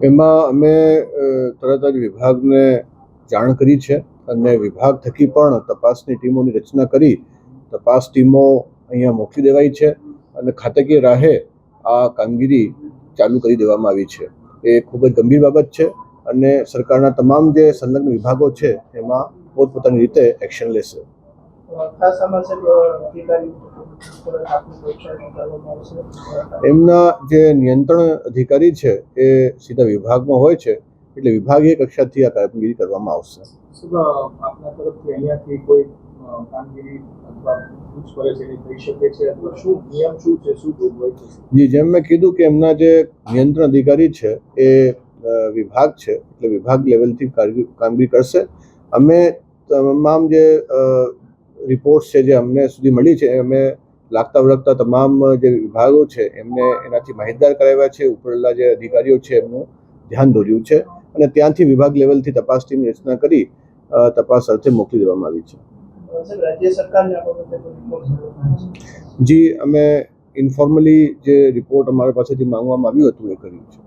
એમાં અમે તરત જ વિભાગને જાણ કરી છે અને વિભાગ થકી પણ તપાસની ટીમોની રચના કરી તપાસ ટીમો અહીંયા મોકલી દેવાઈ છે અને ખાતકીય રાહે આ કામગીરી ચાલુ કરી દેવામાં આવી છે. એ ખૂબ જ ગંભીર બાબત છે અને સરકારના તમામ જે સંલગ્ન વિભાગો છે એમાં પોતપોતાની રીતે એક્શન લેશે. એમના જે નિયંત્રણ અધિકારી છે એ સીધા વિભાગમાં હોય છે એટલે વિભાગીય કક્ષાથી આ કામગીરી કરવામાં આવશે. જી જેમ મેં કીધું કે એમના જે નિયંત્રણ અધિકારી છે એ વિભાગ છે એટલે વિભાગ લેવલથી કામગીરી કરશે. અમે તમામ જે રિપોર્ટ્સ છે જે અમને સુધી મળી છે અમે લાગતા વળગતા તમામ જે વિભાગો છે એમને એનાથી માહિતગાર કરાવ્યા છે ઉપરના જે અધિકારીઓ છે એમનું ધ્યાન દોર્યું છે અને ત્યાંથી વિભાગ લેવલથી તપાસ ટીમની રચના કરી તપાસ અર્થે મોકલી દેવામાં આવી છે. જી અમે ઇન્ફોર્મલી જે રિપોર્ટ અમારા પાસેથી માંગવામાં આવ્યું હતું એ કર્યું છે.